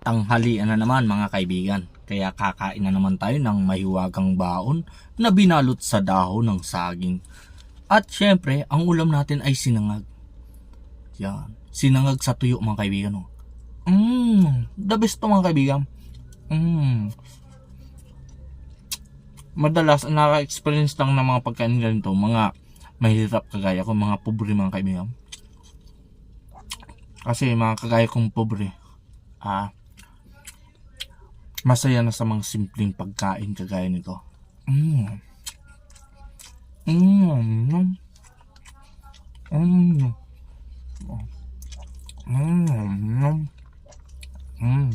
Tanghalian na naman mga kaibigan. Kaya kakain na naman tayo ng mahiwagang baon na binalot sa dahon ng saging. At syempre, ang ulam natin ay sinangag. Yan. Sinangag sa tuyo mga kaibigan. Oh. Mmm, the best to mga kaibigan. Mmm. Madalas, naka-experience lang ng mga pagkain ganito, mga mahirap kagaya ko, mga pobre mga kaibigan. Kasi mga kagaya kong pobre, ah, masaya na sa mga simpleng pagkain kagaya nito. Mm. Mm. Mm. Mm. Mm.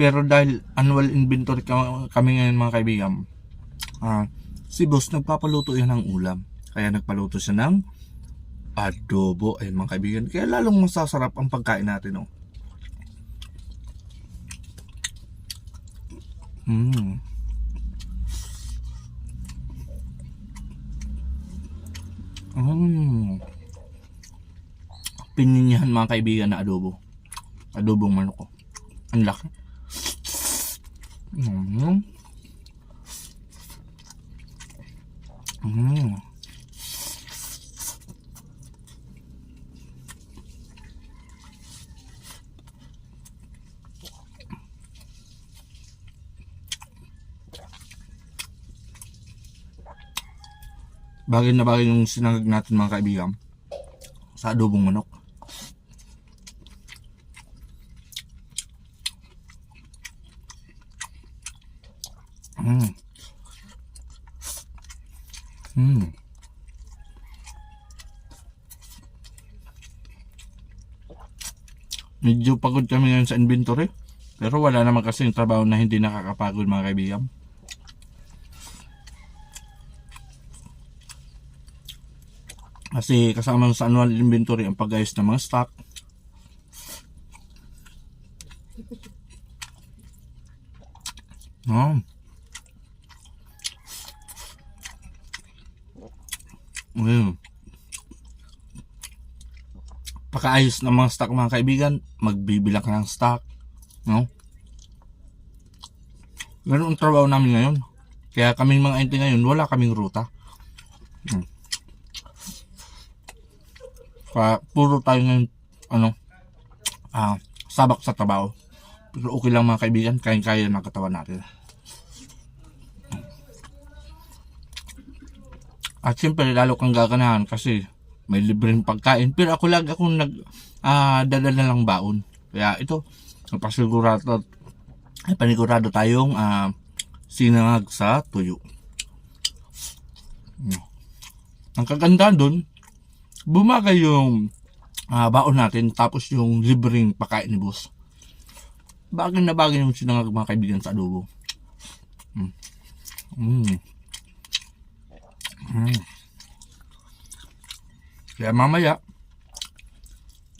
Pero dahil annual inventory ka- kami ngayon mga kaibigan, ah, si boss nagpapaluto yan ng ulam. Kaya nagpaluto siya ng adobo ay mga kaibigan. Kaya lalong masasarap ang pagkain natin. Oh. Mm. Mm. Pininyahan mga kaibigan na adobo. Adobong manok ko. Ang laki. Mm. Mm. Bagay na bagay yung sinangag natin mga kaibigan sa adobong manok. Mm. Mm. Medyo pagod kami ngayon sa inventory. Pero wala naman kasi yung trabaho na hindi nakakapagod mga kaibigan. Kasi kasama sa annual inventory ang pag-ayos ng mga stock. Oh. Ayun. Pakaayos ng mga stock mga kaibigan, magbibilang ng stock. No? Ganun ang trabaho namin ngayon. Kaya kaming mga ente ngayon, wala kaming ruta. Hmm. Kaya puro tayo ngayon, ano, ah, sabak sa trabaho. Pero okay lang mga kaibigan, kaya-kaya ng katawan natin. At siyempre, lalo kang gaganahan kasi may libreng pagkain. Pero ako lang akong nag, ah, dadala lang baon. Kaya ito, pasigurado, ay panigurado tayong ah, sinangag sa tuyo. Hmm. Ang kaganda doon, bumagay yung ah, baon natin tapos yung libreng pagkain ni boss. Bagay na bagay yung sinangag mga kaibigan sa adobo. Mm. Mm. Mm. Kaya mamaya,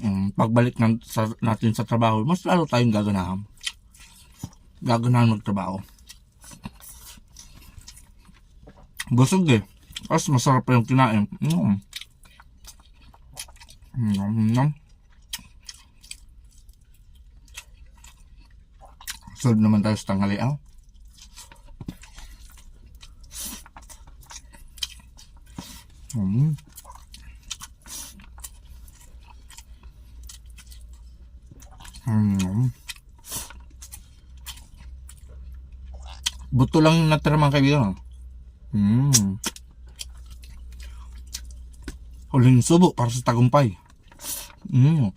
mm, pagbalik ng, sa, natin sa trabaho, mas lalo tayong gaganahan. Gaganahan magtrabaho. Busog eh. Tapos masarap pa yung kinain. Mm. Mm. Mm. Solve naman tayo sa tanghalian. Mm. Mm. Buto lang natira mga kaibigan. Mm. Huling subo para sa tagumpay. Mm.